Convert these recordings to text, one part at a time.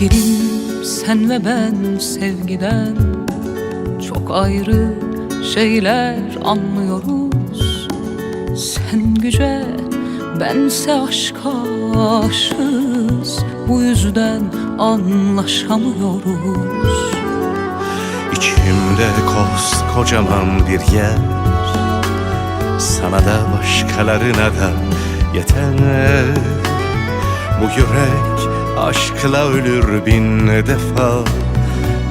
Sen ve ben sevgiden çok ayrı şeyler anlıyoruz. Sen güce bense aşka aşığız. Bu yüzden anlaşamıyoruz. İçimde koskocaman bir yer. Sana da başkalarına da yeter. Bu yürek aşkla ölür bin defa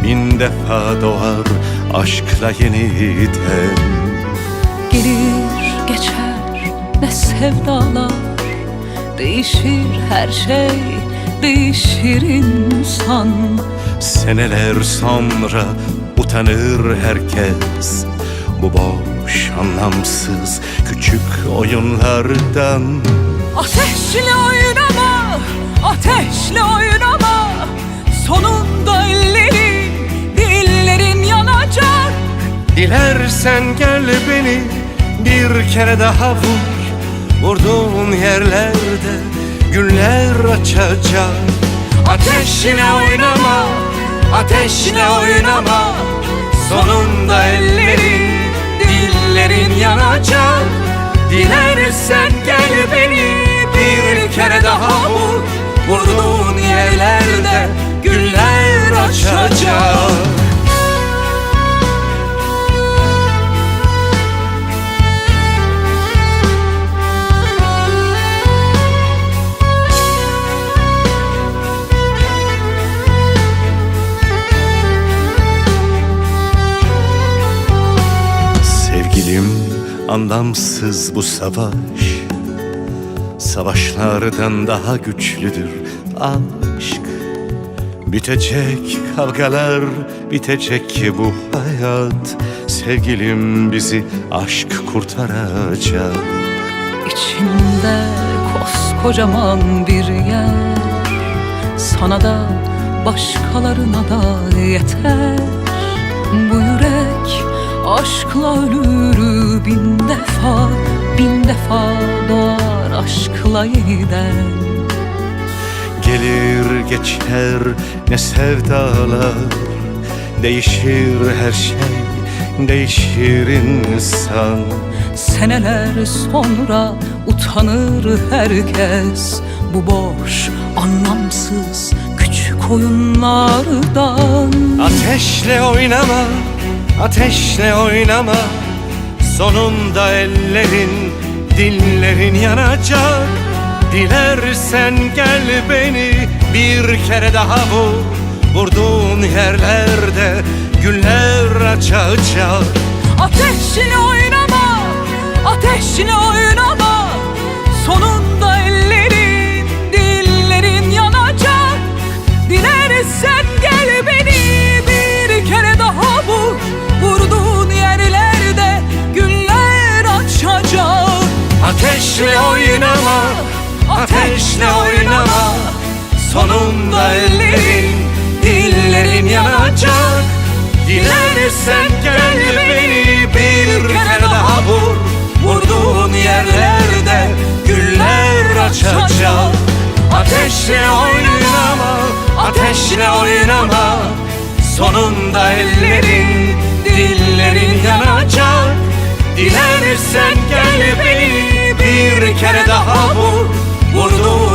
Bin defa doğar aşkla yeniden. Gelir geçer ne sevdalar Değişir her şey değişir insan. Seneler sonra utanır herkes Bu boş anlamsız küçük oyunlardan. Ateşle oynama, ateşle oynama. Sonunda ellerin, dillerin yanacak. Dilersen gel beni bir kere daha vur. Vurduğun yerlerde güller açacak. Ateşle oynama, ateşle oynama. Sonunda ellerin, dillerin yanacak güller açacak. Sevgilim anlamsız bu savaş. Savaşlardan daha güçlüdür aşk Bitecek kavgalar, bitecek bu hayat. Sevgilim bizi aşk kurtaracak. İçimde koskocaman bir yer. Sana da başkalarına da yeter. Bu yürek aşkla ölür bin defa Bin defa doğar aşkla yeniden geçer ne sevdalar. Değişir her şey, değişir insan. Seneler sonra utanır herkes. Bu boş, anlamsız küçük oyunlardan. Ateşle oynama, ateşle oynama. Sonunda ellerin, dillerin yanacak Dilersen gel beni bir kere daha vur. Vurduğun yerlerde güller açacak Ateşle oynama, ateşle oynama. Sonunda ateşle oynama. Sonunda ellerin, dillerin yanacak. Dilersen gel beni bir kere daha vur. Vurduğun yerlerde güller açacak. Ateşle oynama, ateşle oynama. Sonunda ellerin, dillerin yanacak Dilersen